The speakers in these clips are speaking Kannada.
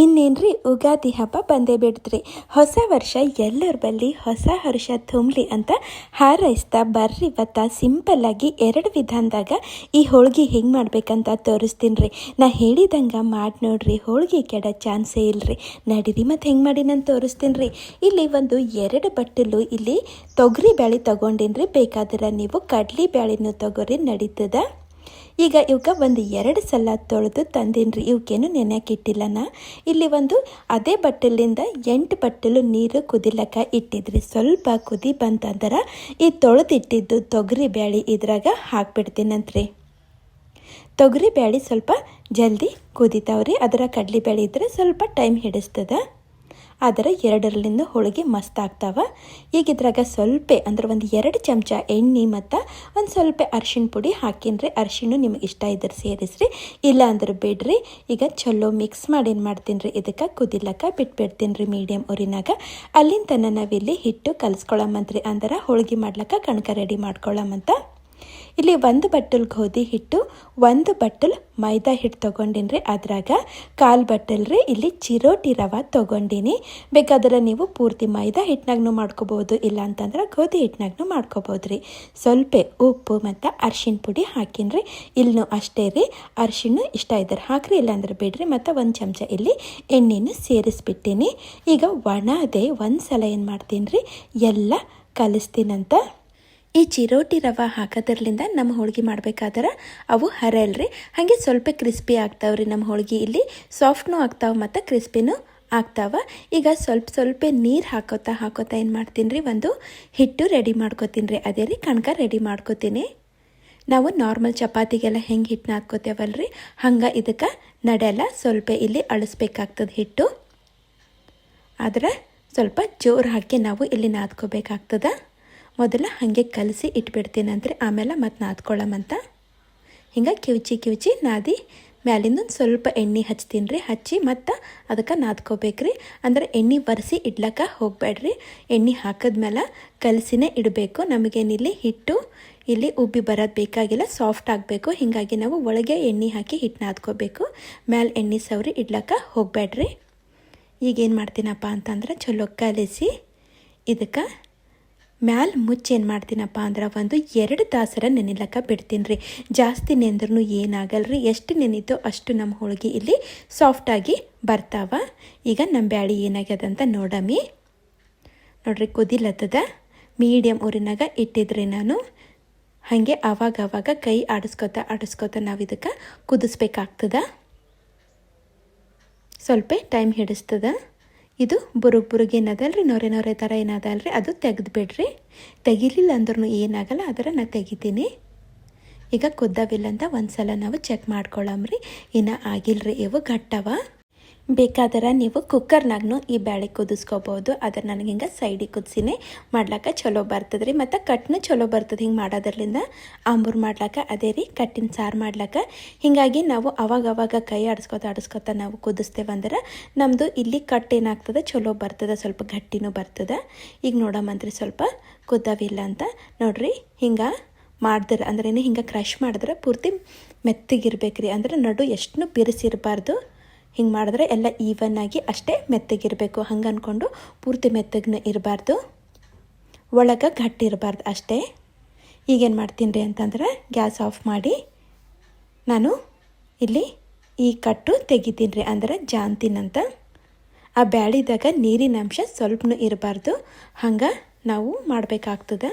ಇನ್ನೇನ್ರಿ ಉಗಾದಿ ಹಬ್ಬ ಬಂದೇ ಬಿಡ್ತ್ರಿ. ಹೊಸ ವರ್ಷ ಎಲ್ಲರ ಬಲ್ಲಿ ಹೊಸ ಹರ್ಷ ತುಂಬಲಿ ಅಂತ ಹಾರೈಸ್ತಾ ಬರ್ರಿ ಇವತ್ತ. ಸಿಂಪಲ್ ಆಗಿ ಎರಡು ವಿಧಾನದಾಗ ಈ ಹೋಳ್ಗೆ ಹೆಂಗೆ ಮಾಡ್ಬೇಕಂತ ತೋರಿಸ್ತೀನಿ ರೀ ನಾ ಹೇಳಿದಂಗೆ ಮಾಡಿ ನೋಡ್ರಿ, ಹೋಳ್ಗೆ ಕೆಡ ಚಾನ್ಸೇ ಇಲ್ರಿ. ನಡೀರಿ ಮತ್ತು ಹೆಂಗೆ ಮಾಡಿ ನಾನು ತೋರಿಸ್ತೀನಿ ರೀ ಇಲ್ಲಿ ಒಂದು ಎರಡು ಬಟ್ಟಲು ಇಲ್ಲಿ ತೊಗರಿ ಬ್ಯಾಳಿ ತೊಗೊಂಡಿನ್ರಿ. ಬೇಕಾದ್ರೆ ನೀವು ಕಡ್ಲಿ ಬ್ಯಾಳಿನೂ ತಗೋರಿ, ನಡೀತದ? ಈಗ ಇವಕ್ಕೆ ಒಂದು ಎರಡು ಸಲ ತೊಳೆದು ತಂದೀನಿ ಇವಕ್ಕೇನು ನೆನೆಯಕ್ಕೆ ಇಟ್ಟಿಲ್ಲ ನಾ ಇಲ್ಲಿ ಒಂದು ಅದೇ ಬಟ್ಟಲಿಂದ ಎಂಟು ಬಟ್ಟಲು ನೀರು ಕುದಿಲಕ್ಕ ಇಟ್ಟಿದ್ರಿ. ಸ್ವಲ್ಪ ಕುದಿ ಬಂತಂದ್ರೆ ಈ ತೊಳೆದಿಟ್ಟಿದ್ದು ತೊಗರಿ ಬ್ಯಾಳಿ ಇದ್ರಾಗ ಹಾಕ್ಬಿಡ್ತೀನಂತ್ರಿ. ತೊಗರಿ ಬ್ಯಾಳಿ ಸ್ವಲ್ಪ ಜಲ್ದಿ ಕುದಿತಾವ್ರಿ. ಅದರ ಕಡ್ಲಿ ಬ್ಯಾಳಿ ಇದ್ರೆ ಸ್ವಲ್ಪ ಟೈಮ್ ಹಿಡಿಸ್ತದ. ಆದರೆ ಎರಡರಲ್ಲಿಂದ ಹೋಳಿಗೆ ಮಸ್ತ್ ಆಗ್ತಾವ ಈಗ ಇದ್ರಾಗ ಸ್ವಲ್ಪ ಅಂದ್ರೆ ಒಂದು ಎರಡು ಚಮಚ ಎಣ್ಣೆ ಮತ್ತು ಒಂದು ಸ್ವಲ್ಪ ಅರ್ಶಿನ ಪುಡಿ ಹಾಕಿನ್ರಿ. ಅರ್ಶಿಣ ನಿಮಗೆ ಇಷ್ಟ ಇದ್ರೆ ಸೇರಿಸ್ರಿ. ಇಲ್ಲ ಅಂದ್ರೆ ಬಿಡ್ರಿ. ಈಗ ಚಲೋ ಮಿಕ್ಸ್ ಮಾಡಿ ಏನು ಮಾಡ್ತೀನಿ ಇದಕ್ಕೆ ಕುದಿಲಕ್ಕ ಬಿಟ್ಬಿಡ್ತೀನಿ ರೀ ಮೀಡಿಯಮ್ ಊರಿನಾಗ. ಅಲ್ಲಿಂದ ನಾವಿಲ್ಲಿ ಹಿಟ್ಟು ಕಲಿಸ್ಕೊಳ್ಳಮಂತ್ರಿ ಅಂದ್ರೆ ಹೋಳಿಗೆ ಮಾಡ್ಲಿಕ್ಕೆ ಕಣಕ ರೆಡಿ ಮಾಡ್ಕೊಳ್ಳಮಂತ ಇಲ್ಲಿ ಒಂದು ಬಟ್ಟಲ್ ಗೋಧಿ ಹಿಟ್ಟು, ಒಂದು ಬಟ್ಟಲ್ ಮೈದಾ ಹಿಟ್ಟು ತೊಗೊಂಡಿನಿ ರೀ ಅದ್ರಾಗ. ಕಾಲು ಬಟ್ಟಲ್ ರೀ, ಇಲ್ಲಿ ಚಿರೋಟಿ ರವೆ ತೊಗೊಂಡಿನಿ. ಬೇಕಾದ್ರೆ ನೀವು ಪೂರ್ತಿ ಮೈದಾ ಹಿಟ್ಟಿನಾಗೂ ಮಾಡ್ಕೋಬೋದು ಇಲ್ಲ ಅಂತಂದ್ರೆ ಗೋಧಿ ಹಿಟ್ಟಿನಾಗೂ ಮಾಡ್ಕೋಬೋದು ರೀ ಸ್ವಲ್ಪ ಉಪ್ಪು ಮತ್ತು ಅರ್ಶಿಣ ಪುಡಿ ಹಾಕಿನ್ರಿ. ಇಲ್ಲೂ ಅಷ್ಟೇ ರೀ, ಅರ್ಶಿಣ ಇಷ್ಟ ಇದ್ದಾರೆ ಹಾಕ್ರಿ, ಇಲ್ಲಾಂದ್ರೆ ಬಿಡ್ರಿ. ಮತ್ತು ಒಂದು ಚಮಚ ಇಲ್ಲಿ ಎಣ್ಣೆನ ಸೇರಿಸ್ಬಿಟ್ಟಿನಿ. ಈಗ ಒಣದೆ ಒಂದು ಸಲ ಏನು ಮಾಡ್ತೀನಿ ರೀ ಎಲ್ಲ ಕಲಿಸ್ತೀನಂತ ಈ ಚಿರೋಟಿ ರವೆ ಹಾಕೋದ್ರಲಿಂದ ನಮ್ಮ ಹೋಳಿಗೆ ಮಾಡ್ಬೇಕಾದ್ರೆ? ಅವು ಹರಲ್ರಿ. ಹಾಗೆ ಸ್ವಲ್ಪ ಕ್ರಿಸ್ಪಿ ಆಗ್ತಾವ್ರಿ ನಮ್ಮ ಹೋಳಿಗೆ. ಇಲ್ಲಿ ಸಾಫ್ಟ್ನೂ ಆಗ್ತಾವೆ ಮತ್ತು ಕ್ರಿಸ್ಪಿನೂ ಆಗ್ತಾವ. ಈಗ ಸ್ವಲ್ಪ ಸ್ವಲ್ಪ ನೀರು ಹಾಕೋತಾ ಹಾಕೋತಾ ಏನು ಮಾಡ್ತೀನಿ ರೀ ಒಂದು ಹಿಟ್ಟು ರೆಡಿ ಮಾಡ್ಕೋತೀನಿ ರೀ ಅದೇ ರೀ ಕಣ್ಕ ರೆಡಿ ಮಾಡ್ಕೋತೀನಿ. ನಾವು ನಾರ್ಮಲ್ ಚಪಾತಿಗೆಲ್ಲ ಹೆಂಗೆ ಹಿಟ್ಟನ್ನ ರೀ ಹಂಗೆ ಇದಕ್ಕೆ ನಡೆಯಲ್ಲ, ಸ್ವಲ್ಪ ಇಲ್ಲಿ ಅಳಿಸ್ಬೇಕಾಗ್ತದೆ ಹಿಟ್ಟು. ಆದರೆ ಸ್ವಲ್ಪ ಜೋರು ಹಾಕಿ ನಾವು ಇಲ್ಲಿ ನಾದ್ಕೋಬೇಕಾಗ್ತದೆ. ಮೊದಲ ಹಾಗೆ ಕಲಸಿ ಇಟ್ಬಿಡ್ತೀನಿ ಅಂದರೆ ಆಮೇಲೆ ಮತ್ತೆ ನಾದ್ಕೊಳ್ಳಮಂತ ಹಿಂಗೆ ಕಿವುಚಿ ಕಿವುಚಿ ನಾದಿ, ಮ್ಯಾಲಿಂದ ಸ್ವಲ್ಪ ಎಣ್ಣೆ ಹಚ್ತೀನಿ ರೀ ಹಚ್ಚಿ ಮತ್ತು ಅದಕ್ಕೆ ನಾದ್ಕೋಬೇಕ್ರಿ. ಅಂದ್ರೆ ಎಣ್ಣೆ ಬರ್ಸಿ ಇಡ್ಲಕ್ಕ ಹೋಗಬೇಡ್ರಿ. ಎಣ್ಣೆ ಹಾಕಿದ್ಮೇಲೆ ಕಲಸಿನೇ ಇಡಬೇಕು. ನಮಗೇನಿಲ್ಲಿ ಹಿಟ್ಟು, ಇಲ್ಲಿ ಉಬ್ಬಿ ಬರೋದು ಬೇಕಾಗಿಲ್ಲ, ಸಾಫ್ಟ್ ಆಗಬೇಕು. ಹೀಗಾಗಿ ನಾವು ಒಳಗೆ ಎಣ್ಣೆ ಹಾಕಿ ಹಿಟ್ಟು ನಾದ್ಕೋಬೇಕು. ಮ್ಯಾಲೆ ಎಣ್ಣೆ ಸವರಿ ಇಡ್ಲಕ್ಕ ಹೋಗಬೇಡ್ರಿ. ಈಗೇನು ಮಾಡ್ತೀನಪ್ಪ ಅಂತಂದ್ರೆ ಚಲೋ ಕಲಿಸಿ, ಇದಕ್ಕೆ ಮ್ಯಾಲೆ ಏನು ಮಾಡ್ತೀನಪ್ಪ ಅಂದ್ರೆ ಒಂದು ಎರಡು ತಾಸರ ನೆನಿಲಕ್ಕ ಬಿಡ್ತೀನಿ ರೀ ಜಾಸ್ತಿ ನೆಂದ್ರೂ ರೀ ಎಷ್ಟು ನೆನಿತೋ ಅಷ್ಟು ನಮ್ಮ ಹೋಳಿಗೆ ಇಲ್ಲಿ ಸಾಫ್ಟಾಗಿ ಬರ್ತಾವ. ಈಗ ನಮ್ಮ ಬ್ಯಾಳಿ ಏನಾಗ್ಯದ ಅಂತ ನೋಡಮಿ. ನೋಡ್ರಿ ಕುದಿಲತ್ತದ. ಮೀಡಿಯಮ್ ಊರಿನಾಗ ಇಟ್ಟಿದ್ರಿ ನಾನು. ಹಾಗೆ ಆವಾಗ ಆವಾಗ ಕೈ ಆಡಿಸ್ಕೊತ ಆಡಿಸ್ಕೊತ ನಾವು ಇದಕ್ಕೆ ಕುದಿಸ್ಬೇಕಾಗ್ತದ. ಸ್ವಲ್ಪ ಟೈಮ್ ಹಿಡಿಸ್ತದ. ಇದು ಬುರುಗ್ ಬುರುಗ್ ಏನದಲ್ರಿ ನೊರೆ ನೊರೆ ಥರ ಏನದಲ್ರಿ ಅದು ತೆಗೆದು ಬಿಡ್ರಿ. ತೆಗಿಲಿಲ್ಲ ಅಂದ್ರೂ ಏನಾಗಲ್ಲ, ಅದರ ನಾನು ತೆಗಿತೀನಿ. ಈಗ ಕುದ್ದವಿಲ್ಲ ಅಂತ ಒಂದು ಸಲ ನಾವು ಚೆಕ್ ಮಾಡ್ಕೊಳ್ಳಮ್ರಿ ಇನ್ನು ಆಗಿಲ್ಲರಿ ಇವು ಗಟ್ಟವ ಬೇಕಾದ್ರೆ ನೀವು ಕುಕ್ಕರ್ನಾಗೂ ಈ ಬ್ಯಾಳೆ ಕುದಿಸ್ಕೋಬೋದು. ಅದ್ರ ನನಗೆ ಹಿಂಗೆ ಸೈಡಿಗೆ ಕುದಿಸಿನೇ ಮಾಡ್ಲಾಕ ಚಲೋ ಬರ್ತದ್ರಿ ಮತ್ತು ಕಟ್ನು ಚಲೋ ಬರ್ತದೆ ಹಿಂಗೆ ಮಾಡೋದ್ರಲ್ಲಿಂದ ಆಂಬೂರು ಮಾಡ್ಲಾಕ ಅದೇ ರೀ. ಕಟ್ಟಿನ ಸಾರು ಮಾಡ್ಲಾಕ. ಹೀಗಾಗಿ ನಾವು ಅವಾಗ ಅವಾಗ ಕೈ ಆಡಿಸ್ಕೊತ ಆಡಿಸ್ಕೊತ ನಾವು ಕುದಿಸ್ತೇವಂದ್ರೆ ನಮ್ಮದು ಇಲ್ಲಿ ಕಟ್ ಏನಾಗ್ತದೆ ಚಲೋ ಬರ್ತದೆ, ಸ್ವಲ್ಪ ಗಟ್ಟಿನೂ ಬರ್ತದೆ. ಈಗ ನೋಡಮಂತ್ರಿ ಸ್ವಲ್ಪ ಕುದ್ದವಿಲ್ಲ ಅಂತ. ನೋಡ್ರಿ ಹಿಂಗೆ ಮಾಡಿದ್ರೆ ಅಂದ್ರೆ ಹಿಂಗೆ ಕ್ರಶ್ ಮಾಡಿದ್ರೆ ಪೂರ್ತಿ ಮೆತ್ತಗಿರ್ಬೇಕು ರೀ ಅಂದ್ರೆ ನಡು ಎಷ್ಟು ಬಿರುಸಿರಬಾರ್ದು. ಹಿಂಗೆ ಮಾಡಿದ್ರೆ ಎಲ್ಲ ಈವನ್ ಆಗಿ ಅಷ್ಟೇ ಮೆತ್ತಗಿರಬೇಕು. ಹಂಗೆ ಅಂದ್ಕೊಂಡು ಪೂರ್ತಿ ಮೆತ್ತಗನ್ನ ಇರಬಾರ್ದು. ಒಳಗೆ ಗಟ್ಟಿ ಇರಬಾರ್ದು ಅಷ್ಟೇ. ಈಗೇನು ಮಾಡ್ತೀನಿ ರೀ ಅಂತಂದ್ರೆ ಗ್ಯಾಸ್ ಆಫ್ ಮಾಡಿ ನಾನು ಇಲ್ಲಿ ಈ ಕಟ್ಟು ತೆಗಿತೀನಿ ರೀ, ಅಂದ್ರೆ ಜಾಂತಿನಂತ ಆ ಬ್ಯಾಳಿದಾಗ ನೀರಿನ ಅಂಶ ಸ್ವಲ್ಪನೂ ಇರಬಾರ್ದು. ಹಂಗೆ ನಾವು ಮಾಡಬೇಕಾಗ್ತದೆ.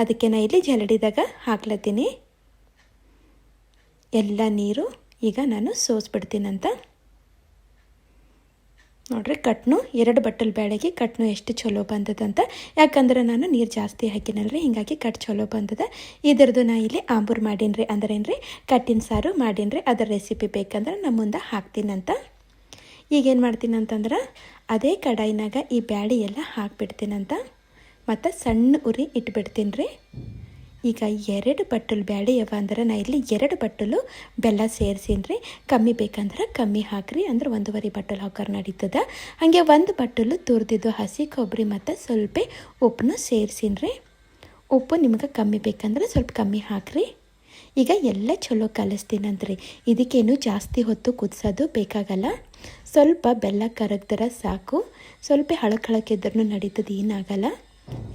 ಅದಕ್ಕೆ ನಾ ಇಲ್ಲಿ ಜಲಡಿದಾಗ ಹಾಕ್ಲತ್ತೀನಿ. ಎಲ್ಲ ನೀರು ಈಗ ನಾನು ಸೋಸ್ಬಿಡ್ತೀನಂತ. ನೋಡ್ರಿ, ಕಟ್ನು, ಎರಡು ಬಟ್ಟಲ್ ಬೇಳೆಗೆ ಕಟ್ನು ಎಷ್ಟು ಚಲೋ ಬಂದದಂತ. ಯಾಕಂದ್ರೆ ನಾನು ನೀರು ಜಾಸ್ತಿ ಹಾಕಿನಲ್ರಿ, ಹಿಂಗಾಗಿ ಕಟ್ ಚಲೋ ಬಂದದ. ಇದರದು ನಾ ಇಲ್ಲಿ ಆಂಬೂರು ಮಾಡೀನಿ ಅಂದ್ರೇನು ಕಟ್ಟಿನ ಸಾರು ಮಾಡೀನಿ ಅದರ ರೆಸಿಪಿ ಬೇಕಂದ್ರೆ ನಮ್ಮ ಮುಂದೆ ಹಾಕ್ತೀನಂತ. ಈಗೇನು ಮಾಡ್ತೀನಿ ಅಂತಂದ್ರೆ ಅದೇ ಕಡಾಯಿನಾಗ ಈ ಬ್ಯಾಳಿ ಎಲ್ಲ ಹಾಕ್ಬಿಡ್ತೀನಂತ. ಮತ್ತು ಸಣ್ಣ ಉರಿ ಇಟ್ಬಿಡ್ತೀನಿ ರೀ ಈಗ ಎರಡು ಬಟ್ಟಲು ಬೇಡ ಯಾವ ಅಂದ್ರೆ ನಾ ಇಲ್ಲಿ ಎರಡು ಬಟ್ಟಲು ಬೆಲ್ಲ ಸೇರಿಸಿನ್ರಿ. ಕಮ್ಮಿ ಬೇಕಂದ್ರೆ ಕಮ್ಮಿ ಹಾಕ್ರಿ ಅಂದ್ರೆ ಒಂದೂವರೆ ಬಟ್ಟಲು ಹಾಕೋರು ನಡೀತದ. ಹಾಗೆ ಒಂದು ಬಟ್ಟಲು ತುರಿದಿದ್ದು ಹಸಿ ಕೊಬ್ಬರಿ ಮತ್ತು ಸ್ವಲ್ಪ ಉಪ್ಪನ್ನು ಸೇರಿಸಿನ್ರಿ. ಉಪ್ಪು ನಿಮ್ಗೆ ಕಮ್ಮಿ ಬೇಕಂದ್ರೆ ಸ್ವಲ್ಪ ಕಮ್ಮಿ ಹಾಕ್ರಿ. ಈಗ ಎಲ್ಲ ಚಲೋ ಕಲಿಸ್ತೀನಂದ್ರಿ ಇದಕ್ಕೇನು ಜಾಸ್ತಿ ಹೊತ್ತು ಕುದಿಸೋದು ಬೇಕಾಗಲ್ಲ. ಸ್ವಲ್ಪ ಬೆಲ್ಲ ಕರಗ್ದರ ಸಾಕು. ಸ್ವಲ್ಪ ಹಳಕ್ ಇದ್ರೂ ನಡೀತದೆ ಏನಾಗಲ್ಲ.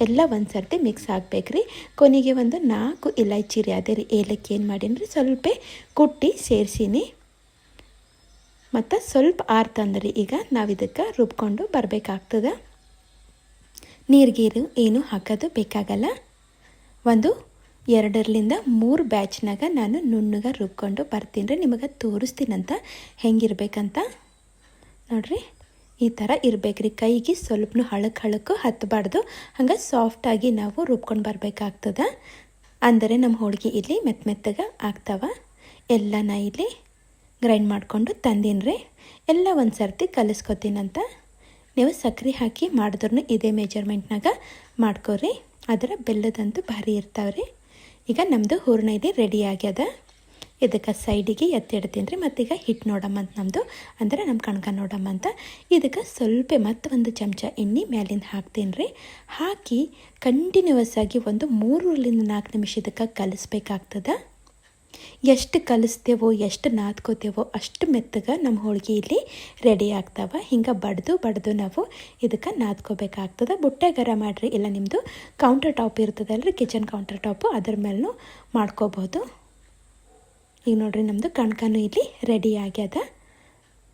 ಎಲ್ಲ ಒಂದು ಸರ್ತಿ ಮಿಕ್ಸ್ ಆಗಬೇಕ್ರಿ. ಕೊನೆಗೆ ಒಂದು ನಾಲ್ಕು ಇಲಾಚಿ ರೀ ಅದೇ ರೀ, ಏಲಕ್ಕಿ ಏನು ಮಾಡೀನಿ ಸ್ವಲ್ಪ ಕುಟ್ಟಿ ಸೇರಿಸೀನಿ. ಮತ್ತು ಸ್ವಲ್ಪ ಆರು ತಂದ್ರಿ, ಈಗ ನಾವು ಇದಕ್ಕೆ ರುಬ್ಕೊಂಡು ಬರಬೇಕಾಗ್ತದೆ. ನೀರ್ಗೀರು ಏನು ಹಾಕೋದು ಬೇಕಾಗಲ್ಲ. ಒಂದು ಎರಡರಿಂದ ಮೂರು ಬ್ಯಾಚ್ನಾಗ ನಾನು ನುಣ್ಣಗ ರುಬ್ಕೊಂಡು ಬರ್ತೀನಿ ರೀ, ನಿಮಗೆ ತೋರಿಸ್ತೀನಂತ ಹೆಂಗಿರ್ಬೇಕಂತ. ನೋಡಿರಿ. ಈ ಥರ ಇರಬೇಕ್ರಿ ಕೈಗೆ ಸ್ವಲ್ಪನು ಹಳಕ್ ಹಳಕು ಹತ್ತಬಾರ್ದು ಹಂಗೆ ಸಾಫ್ಟಾಗಿ ನಾವು ರುಬ್ಕೊಂಡು ಬರಬೇಕಾಗ್ತದೆ. ಅಂದರೆ ನಮ್ಮ ಹೋಳಿಗೆ ಇಲ್ಲಿ ಮೆತ್ತ ಮೆತ್ತಗೆ ಆಗ್ತಾವ. ಎಲ್ಲ ನಾ ಇಲ್ಲಿ ಗ್ರೈಂಡ್ ಮಾಡಿಕೊಂಡು ತಂದೀನಿ ಎಲ್ಲ ಒಂದು ಸರ್ತಿ ಕಲಿಸ್ಕೊತೀನಂತ. ನೀವು ಸಕ್ಕರೆ ಹಾಕಿ ಮಾಡಿದ್ರೂ ಇದೇ ಮೆಜರ್ಮೆಂಟ್ನಾಗ ಮಾಡ್ಕೊರಿ. ಅದರ ಬೆಲ್ಲದಂತೂ ಭಾರಿ ಇರ್ತಾವ್ರಿ. ಈಗ ನಮ್ಮದು ಹೂರ್ಣ ಇಲ್ಲಿ ರೆಡಿ ಆಗ್ಯದ. ಇದಕ್ಕೆ ಸೈಡಿಗೆ ಎತ್ತಿಡ್ತೀನಿ ರೀ, ಮತ್ತೀಗ ಹಿಟ್ಟು ನೋಡಮ್ಮ ಅಂತ ನಮ್ಮದು ಅಂದರೆ ನಮ್ಮ ಕಣ್ಕ ನೋಡಮ್ಮ ಅಂತ. ಇದಕ್ಕೆ ಸ್ವಲ್ಪ ಮತ್ತೆ ಒಂದು ಚಮಚ ಎಣ್ಣೆ ಮೇಲಿಂದ ಹಾಕ್ತೀನಿ ರೀ. ಹಾಕಿ ಕಂಟಿನ್ಯೂಸ್ ಆಗಿ ಒಂದು ಮೂರರಿಂದ ನಾಲ್ಕು ನಿಮಿಷ ಇದಕ್ಕೆ ಕಲಿಸ್ಬೇಕಾಗ್ತದೆ. ಎಷ್ಟು ಕಲಿಸ್ತೇವೋ, ಎಷ್ಟು ನಾದ್ಕೋತೇವೋ ಅಷ್ಟು ಮೆತ್ತಗೆ ನಮ್ಮ ಹೋಳಿಗೆ ಇಲ್ಲಿ ರೆಡಿ ಆಗ್ತಾವೆ. ಹಿಂಗೆ ಬಡ್ದು ಬಡ್ದು ನಾವು ಇದಕ್ಕೆ ನಾದ್ಕೋಬೇಕಾಗ್ತದೆ. ಬುಟ್ಟೆ ಗರ ಮಾಡಿರಿ, ಇಲ್ಲ ನಿಮ್ಮದು ಕೌಂಟರ್ ಟಾಪ್ ಇರ್ತದಲ್ರಿ ಕಿಚನ್ ಕೌಂಟರ್ ಟಾಪು ಅದ್ರ ಮೇಲೂ ಮಾಡ್ಕೋಬೋದು. ಈಗ ನೋಡ್ರಿ ನಮ್ಮದು ಕಣ್ಕನು ಇಲ್ಲಿ ರೆಡಿ ಆಗ್ಯದ.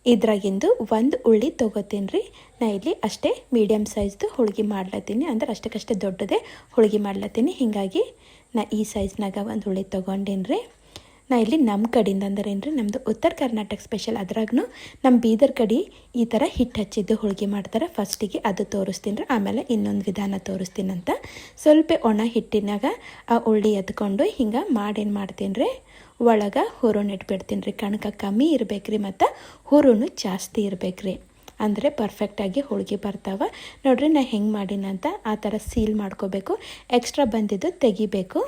ಇದ್ರಾಗಿಂದು ಒಂದು ಉಳ್ಳಿ ತೊಗೋತೀನಿ ರೀ ನಾ ಇಲ್ಲಿ ಅಷ್ಟೇ ಮೀಡಿಯಮ್ ಸೈಜ್ದು ಹೋಳ್ಗೆ ಮಾಡ್ಲತ್ತೀನಿ. ಅಂದ್ರೆ ಅಷ್ಟಕ್ಕಷ್ಟೇ ದೊಡ್ಡದೇ ಹೋಳ್ಗೆ ಮಾಡ್ಲತ್ತೀನಿ. ಹೀಗಾಗಿ ನಾ ಈ ಸೈಜ್ನಾಗ ಒಂದು ಉಳ್ಳಿ ತೊಗೊಂಡೇನಿ ರೀ ನಾ ಇಲ್ಲಿ ನಮ್ಮ ಕಡೆಯಿಂದ ಅಂದ್ರೆ ಏನು ರೀ ನಮ್ಮದು ಉತ್ತರ ಕರ್ನಾಟಕ ಸ್ಪೆಷಲ್ ಅದ್ರಾಗೂ ನಮ್ಮ ಬೀದರ್ ಕಡೆ ಈ ಥರ ಹಿಟ್ಟು ಹಚ್ಚಿದ್ದು ಹೋಳಿಗೆ ಮಾಡ್ತಾರೆ. ಫಸ್ಟಿಗೆ ಅದು ತೋರಿಸ್ತೀನಿ ರೀ, ಆಮೇಲೆ ಇನ್ನೊಂದು ವಿಧಾನ ತೋರಿಸ್ತೀನಂತ. ಸ್ವಲ್ಪ ಒಣ ಹಿಟ್ಟಿನಾಗ ಆ ಉಳ್ಳಿ ಎತ್ಕೊಂಡು ಹಿಂಗೆ ಮಾಡೇನು ಮಾಡ್ತೀನಿ ರೀ ಒಳಗೆ ಹುರುನ್ ಇಟ್ಬಿಡ್ತೀನಿ ರೀ ಕಣಕ ಕಮ್ಮಿ ಇರ್ಬೇಕು ರೀ ಮತ್ತು ಹುರುನು ಜಾಸ್ತಿ ಇರ್ಬೇಕು ರೀ ಅಂದರೆ ಪರ್ಫೆಕ್ಟಾಗಿ ಹೋಳಿಗೆ ಬರ್ತಾವೆ. ನೋಡ್ರಿ ನಾ ಹೆಂಗೆ ಮಾಡಿನಂತ ಆ ಥರ ಸೀಲ್ ಮಾಡ್ಕೋಬೇಕು. ಎಕ್ಸ್ಟ್ರಾ ಬಂದಿದ್ದು ತೆಗಿಬೇಕು.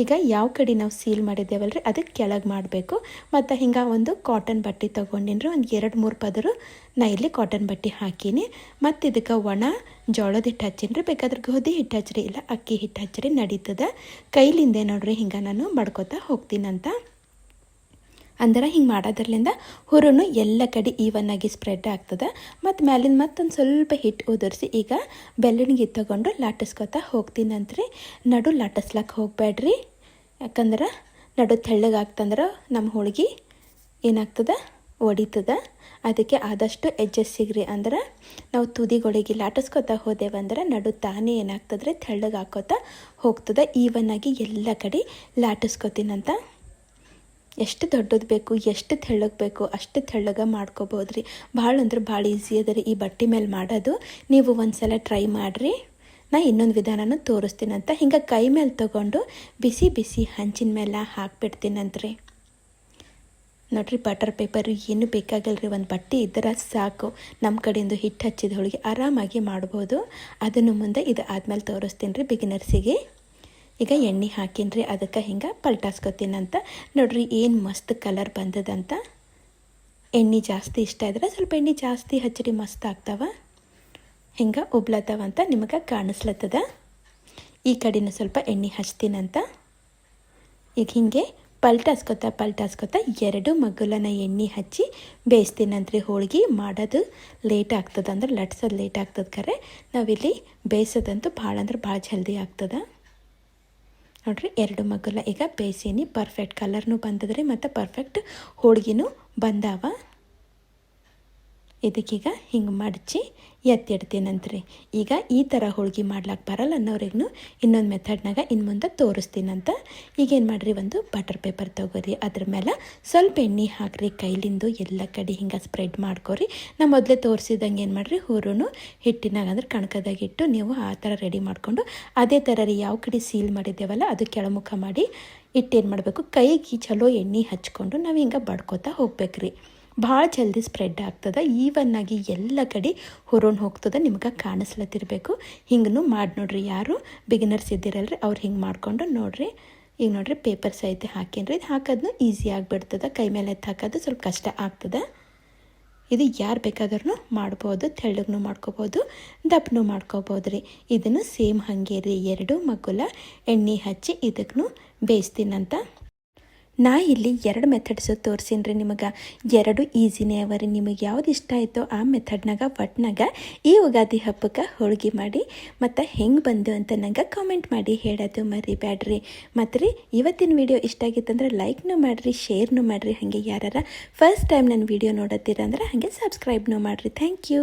ಈಗ ಯಾವ ಕಡೆ ನಾವು ಸೀಲ್ ಮಾಡಿದ್ದೇವಲ್ಲ ರೀ ಅದಕ್ಕೆ ಕೆಳಗೆ ಮಾಡಬೇಕು. ಮತ್ತು ಹಿಂಗೆ ಒಂದು ಕಾಟನ್ ಬಟ್ಟೆ ತೊಗೊಂಡಿನ್ರಿ. ಒಂದು ಎರಡು ಮೂರು ಪದರು ನಾ ಇಲ್ಲಿ ಕಾಟನ್ ಬಟ್ಟೆ ಹಾಕೀನಿ. ಮತ್ತು ಇದಕ್ಕೆ ಒಣ ಜೋಳದ ಹಿಟ್ಟು ಹಚ್ಚೀನಿ ರೀ ಬೇಕಾದ್ರೆ ಗೋಧಿ ಹಿಟ್ಟು ಹಚ್ಚಿರಿ ಇಲ್ಲ ಅಕ್ಕಿ ಹಿಟ್ಟು ಹಚ್ಚಿರಿ ನಡೀತದೆ. ಕೈಲಿಂದೆ ನೋಡ್ರಿ ಹಿಂಗೆ ನಾನು ಮಾಡ್ಕೋತಾ ಹೋಗ್ತೀನಂತ. ಅಂದ್ರೆ ಹಿಂಗೆ ಮಾಡೋದ್ರಲ್ಲಿಂದ ಹುರುನು ಎಲ್ಲ ಕಡೆ ಈವನ್ನಾಗಿ ಸ್ಪ್ರೆಡ್ ಆಗ್ತದೆ. ಮತ್ತು ಮ್ಯಾಲಿಂದ ಮತ್ತೊಂದು ಸ್ವಲ್ಪ ಹಿಟ್ಟು ಉದುರಿಸಿ ಈಗ ಬೆಲ್ಲಣಿಗೆ ತಗೊಂಡು ಲಾಟಿಸ್ಕೊತಾ ಹೋಗ್ತೀನಂತ್ರಿ. ನಡು ಲಾಟಿಸ್ಲಕ್ಕೆ ಹೋಗ್ಬೇಡ್ರಿ ಯಾಕಂದ್ರೆ ನಡು ತೆಳ್ಳಗಾಗ್ತಂದ್ರೆ ನಮ್ಮ ಹೋಳಿಗೆ ಏನಾಗ್ತದೆ? ಒಡಿತದ. ಅದಕ್ಕೆ ಆದಷ್ಟು ಎಜ್ಜಸ್ಸಿಗ್ರಿ ಅಂದ್ರೆ ನಾವು ತುದಿಗಳಿಗೆ ಲಾಟಿಸ್ಕೊತಾ ಹೋದೆವಂದ್ರೆ ನಡು ತಾನೇ ಏನಾಗ್ತದ್ರೆ ತೆಳ್ಳಗೆ ಹಾಕೋತಾ ಹೋಗ್ತದೆ. ಆಗಿ ಎಲ್ಲ ಕಡೆ ಲಾಟಿಸ್ಕೊತೀನಂತ ಎಷ್ಟು ದೊಡ್ಡದು ಬೇಕು, ಎಷ್ಟು ತೆಳ್ಳಗೆ ಬೇಕು, ಅಷ್ಟು ತೆಳ್ಳಗೆ ಮಾಡ್ಕೋಬೋದ್ರಿ. ಭಾಳ ಅಂದ್ರೆ ಭಾಳ ಈಸಿ ಅದ ಈ ಬಟ್ಟೆ ಮೇಲೆ ಮಾಡೋದು. ನೀವು ಒಂದು ಸಲ ಟ್ರೈ ಮಾಡಿರಿ. ನಾ ಇನ್ನೊಂದು ವಿಧಾನನೂ ತೋರಿಸ್ತೀನಂತ. ಹಿಂಗೆ ಕೈ ಮೇಲೆ ತಗೊಂಡು ಬಿಸಿ ಬಿಸಿ ಹಂಚಿನ ಮೇಲೆ ಹಾಕ್ಬಿಡ್ತೀನಂತ್ರಿ. ನೋಡ್ರಿ ಬಟರ್ ಪೇಪರ್ ಏನು ಬೇಕಾಗಲ್ರಿ? ಒಂದು ಬಟ್ಟೆ ಇದ್ರೆ ಸಾಕು. ನಮ್ಮ ಕಡೆಯಿಂದ ಹಿಟ್ಟು ಹಚ್ಚಿದ ಹೋಳಿಗೆ ಆರಾಮಾಗಿ ಮಾಡ್ಬೋದು. ಅದನ್ನು ಮುಂದೆ ಇದು ಆದಮೇಲೆ ತೋರಿಸ್ತೀನಿ ರೀ ಬಿಗಿನರ್ಸಿಗೆ ಈಗ ಎಣ್ಣೆ ಹಾಕಿನ್ರಿ, ಅದಕ್ಕೆ ಹಿಂಗೆ ಪಲ್ಟಾಸ್ಕೊತೀನಂತ. ನೋಡ್ರಿ, ಏನು ಮಸ್ತ್ ಕಲರ್ ಬಂದದಂತ. ಎಣ್ಣೆ ಜಾಸ್ತಿ ಇಷ್ಟ ಇದ್ರೆ ಸ್ವಲ್ಪ ಎಣ್ಣೆ ಜಾಸ್ತಿ ಹಚ್ಚಿರಿ, ಮಸ್ತ್ ಆಗ್ತಾವ. ಹಿಂಗೆ ಉಬ್ಲತ್ತವಂತ ನಿಮಗೆ ಕಾಣಿಸ್ಲತ್ತದ? ಈ ಕಡೆನೂ ಸ್ವಲ್ಪ ಎಣ್ಣೆ ಹಚ್ತೀನಂತ. ಈಗ ಹಿಂಗೆ ಪಲ್ಟಾಸ್ಕೊತ ಪಲ್ಟಾಸ್ಕೊತ ಎರಡು ಮಗ್ಗುಲನ ಎಣ್ಣೆ ಹಚ್ಚಿ ಬೇಯಿಸ್ತೀನಂತ್ರಿ ಹೋಳಿಗೆ. ಮಾಡೋದು ಲೇಟ್ ಆಗ್ತದೆ ಅಂದ್ರೆ ಲಟ್ಸೋದು ಲೇಟ್ ಆಗ್ತದೆ ಖರೆ ನಾವಿಲ್ಲಿ ಬೇಯಿಸೋದಂತೂ ಭಾಳ ಅಂದ್ರೆ ಭಾಳ ಜಲ್ದಿ ಆಗ್ತದೆ. ನೋಡ್ರಿ ಎರಡು ಮಗ್ಗಲ ಈಗ ಬೇಯಿಸೀನಿ. ಪರ್ಫೆಕ್ಟ್ ಕಲರ್ನೂ ಬಂದದ್ರಿ ಮತ್ತು ಪರ್ಫೆಕ್ಟ್ ಹೋಳಿಗೆನೂ ಬಂದಾವ. ಇದಕ್ಕೀಗ ಹಿಂಗೆ ಮಡಚಿ ಎತ್ತಿಡ್ತೀನಂತ್ರಿ ಈಗ ಈ ಥರ ಹೋಳ್ಗೆ ಮಾಡ್ಲಾಕ ಬರಲ್ಲ ಅನ್ನೋರಿಗೂ ಇನ್ನೊಂದು ಮೆಥಡ್ನಾಗ ಇನ್ನು ಮುಂದೆ ತೋರಿಸ್ತೀನಂತ ಈಗೇನು ಮಾಡಿರಿ ಒಂದು ಬಟರ್ ಪೇಪರ್ ತೊಗೋರಿ. ಅದ್ರ ಮೇಲೆ ಸ್ವಲ್ಪ ಎಣ್ಣೆ ಹಾಕ್ರಿ. ಕೈಲಿಂದು ಎಲ್ಲ ಕಡೆ ಹಿಂಗೆ ಸ್ಪ್ರೆಡ್ ಮಾಡ್ಕೊರಿ. ನಾ ಮೊದಲೇ ತೋರಿಸಿದಂಗೆ ಏನು ಮಾಡಿರಿ? ಹೂರೂ ಹಿಟ್ಟಿನಾಗ ಅಂದ್ರೆ ಕಣಕದಾಗಿಟ್ಟು ನೀವು ಆ ಥರ ರೆಡಿ ಮಾಡಿಕೊಂಡು ಅದೇ ಥರ ರೀ ಯಾವ ಕಡೆ ಸೀಲ್ ಮಾಡಿದ್ದೇವಲ್ಲ ಅದು ಕೆಳಮುಖ ಮಾಡಿ ಇಟ್ಟೇನು ಮಾಡಬೇಕು. ಕೈಗೆ ಚಲೋ ಎಣ್ಣೆ ಹಚ್ಕೊಂಡು ನಾವು ಹಿಂಗೆ ಬಡ್ಕೋತಾ ಹೋಗ್ಬೇಕ್ರಿ. ಭಾಳ ಜಲ್ದಿ ಸ್ಪ್ರೆಡ್ ಆಗ್ತದೆ. ಈವನ್ನಾಗಿ ಎಲ್ಲ ಕಡೆ ಹೊರೋಣ ಹೋಗ್ತದೆ, ನಿಮ್ಗೆ ಕಾಣಿಸ್ಲತ್ತಿರ್ಬೇಕು. ಹಿಂಗೂ ಮಾಡಿ ನೋಡ್ರಿ ಯಾರು ಬಿಗಿನರ್ಸ್ ಇದ್ದಿರಲ್ರಿ, ಅವ್ರು ಹಿಂಗೆ ಮಾಡಿಕೊಂಡು ನೋಡ್ರಿ. ಈಗ ನೋಡ್ರಿ ಪೇಪರ್ ಸಹಿತ ಹಾಕೀನಿ ಇದು ಹಾಕೋದನ್ನು ಈಸಿ ಆಗಿಬಿಡ್ತದೆ. ಕೈ ಮೇಲೆ ಎತ್ತು ಹಾಕೋದು ಸ್ವಲ್ಪ ಕಷ್ಟ ಆಗ್ತದೆ. ಇದು ಯಾರು ಬೇಕಾದ್ರೂ ಮಾಡ್ಬೋದು ತೆಳ್ಳಗೂ ಮಾಡ್ಕೋಬೋದು ದಪ್ಪನೂ ಮಾಡ್ಕೋಬೋದು ರೀ ಇದನ್ನು ಸೇಮ್ ಹಾಗೆ ರೀ. ಎರಡು ಮಗುಲ ಎಣ್ಣೆ ಹಚ್ಚಿ ಇದಕ್ಕೂ ಬೇಯಿಸ್ತೀನಂತ ನಾ ಇಲ್ಲಿ ಎರಡು ಮೆಥಡ್ಸು ತೋರಿಸೀನಿ ರೀ ನಿಮಗೆ. ಎರಡು ಈಸಿನೇ ಅವ ರೀ ನಿಮಗೆ ಯಾವ್ದು ಇಷ್ಟ ಆಯಿತೋ ಆ ಮೆಥಡ್ನಾಗ ಒಟ್ನಾಗ ಈ ಯುಗಾದಿ ಹಬ್ಬಕ್ಕೆ ಹೋಳ್ಗೆ ಮಾಡಿ, ಮತ್ತು ಹೆಂಗೆ ಬಂದು ಅಂತ ನಂಗೆ ಕಾಮೆಂಟ್ ಮಾಡಿ ಹೇಳೋದು ಮರಿಬೇಡ್ರಿ ಮತ್ತು ರೀ, ಇವತ್ತಿನ ವಿಡಿಯೋ ಇಷ್ಟ ಆಗಿತ್ತಂದ್ರೆ ಲೈಕ್ನೂ ಮಾಡಿರಿ ಶೇರ್ನೂ ಮಾಡಿರಿ. ಹಾಗೆ ಯಾರಾರ ಫಸ್ಟ್ ಟೈಮ್ ನನ್ನ ವಿಡಿಯೋ ನೋಡತ್ತೀರ ಅಂದ್ರೆ ಹಾಗೆ ಸಬ್ಸ್ಕ್ರೈಬ್ನೂ ಮಾಡಿರಿ. Thank you